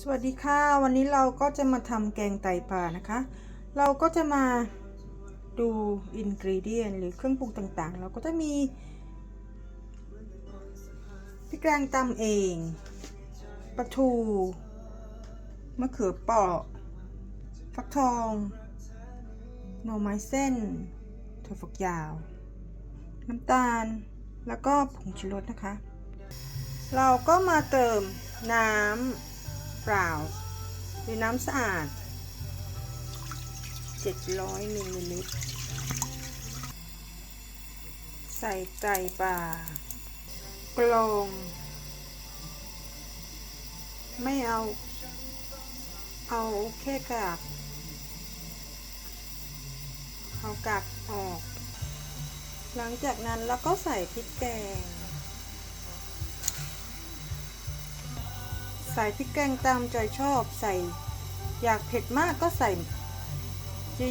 สวัสดีค่ะ วันนี้เราก็จะมาทำแกงไตปลานะคะ เราก็จะมาดูอินกรีเดียนหรือเครื่องปรุงต่างๆ เราก็จะมีพริกแกงตำเองปลาทูมะเขือเปราะฟักทองหน่อไม้เส้นถั่วฝักยาว น้ำตาล แล้วก็ผงชูรสนะคะ เราก็มาเติมน้ำ เปล่าหรือน้ำสะอาด 700มิลลิลิตร ใส่ไตปลากลองไม่เอา เอาแค่กากเอากากออก หลังจากนั้นเราก็ใส่พริกแกง ใส่พริกแกงตามใจชอบใส่ อยากเผ็ดมากก็ใส่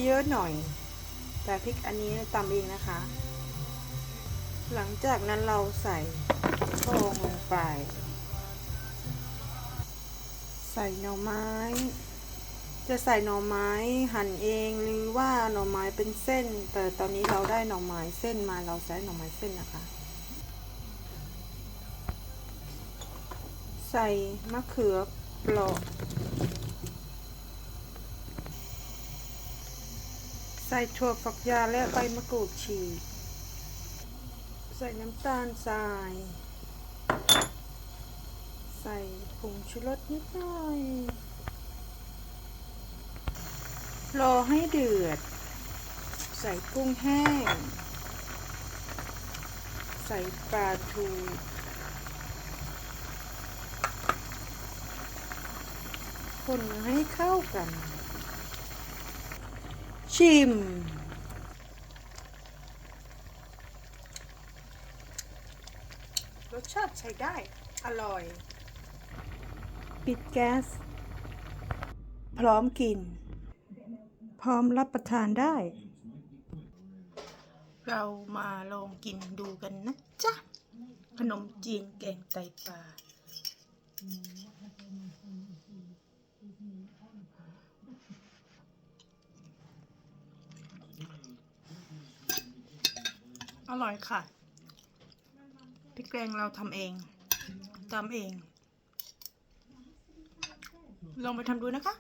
เยอะๆหน่อย แต่พริกอันนี้ตำเองนะคะ หลังจากนั้นเราใส่โองลงไป ใส่หน่อไม้ จะใส่หน่อไม้หั่นเองหรือว่าหน่อไม้เป็นเส้น แต่ตอนนี้เราได้หน่อไม้เส้นมาเราใช้หน่อไม้เส้นนะคะ ใส่มะเขือเปราะใส่ถั่วฝักยาวและใบมะกรูดฉีกใส่น้ำตาลทราย ใส่ผงชูรสนิดหน่อย รอให้เดือด ใส่กุ้งแห้ง ใส่ปลาทู คนให้เข้ากัน ชิม รสชาติใช้ได้ อร่อย ปิดแก๊ส พร้อมกิน พร้อมรับประทานได้ เรามาลองกินดูกันนะจ๊ะ ขนมจีนแกงไตปลา อร่อยค่ะพริกแกงเราทำเองตำเอง ลองไปทำดูนะคะ